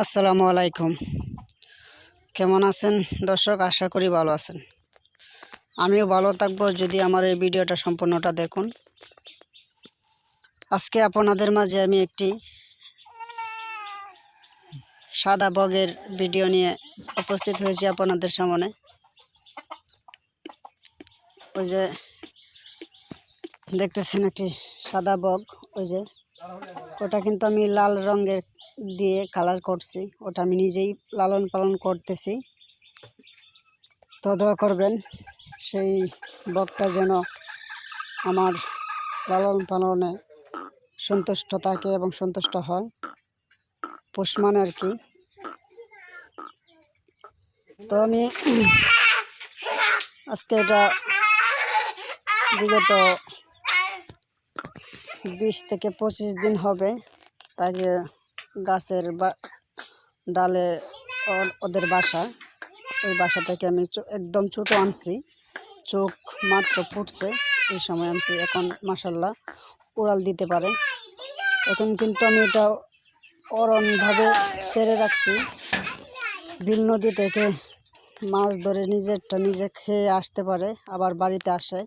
আসসালামু আলাইকুম। কেমন আছেন? দর্শক, আশা করি ভালো আছেন। আমিও ভালো থাকব যদি আমার এই ভিডিওটা সম্পূর্ণটা দেখুন। আজকে আপনাদের মাঝে আমি একটি সাদা বগের ভিডিও নিয়ে উপস্থিত হয়েছি আপনাদের সামনে। ওই যে দেখতেছেন একটি সাদা বগ, ওই যে ওটা কিন্তু আমি লাল রঙের দিয়ে কালার করছি। ওটা আমি নিজেই লালন পালন করতেছি। তো দোয়া করবেন, সেই বকটা যেন আমার লালন পালনে সন্তুষ্ট থাকে এবং সন্তুষ্ট হয়। পোষ মানে আর কি। তো আমি আজকে এটা বিগত বিশ থেকে পঁচিশ দিন হবে। তাকে গাছের বা ডালে ওদের বাসা। ওই বাসা থেকে আমি একদম ছোটো আনছি। চোখ মাত্র ফুটছে। এই সময় আনছি। এখন মাসাল্লাহ উড়াল দিতে পারে। এখন কিন্তু আমি এটা অরণভাবে ছেড়ে রাখছি। বিল নদী থেকে মাছ ধরে নিজেরটা নিজে খেয়ে আসতে পারে। আবার বাড়িতে আসে।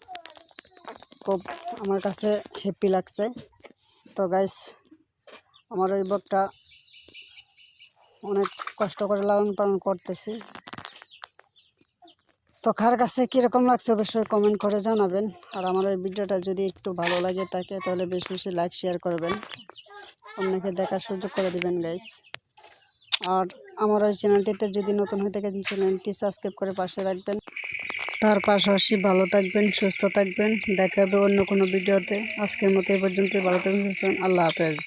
খুব আমার কাছে হ্যাপি লাগছে। তো গাইস আমার ওই বকটা অনেক কষ্ট করে লালন পালন করতেছি। তো কার কাছে কীরকম লাগছে অবশ্যই কমেন্ট করে জানাবেন। আর আমার এই ভিডিওটা যদি একটু ভালো লাগে থাকে, তাহলে বেশি বেশি লাইক শেয়ার করবেন। অন্যকে দেখার সুযোগ করে দিবেন গাইস আর আমার ওই চ্যানেলটিতে যদি নতুন হয়ে থাকে চ্যানেলটি সাবস্ক্রাইব করে পাশে রাখবেন। তার পাশাপাশি ভালো থাকবেন, সুস্থ থাকবেন। দেখা হবে অন্য কোনো ভিডিওতে। আজকের মতো এই পর্যন্ত ভালো থাকবেন, সুস্থ। আল্লাহ হাফেজ।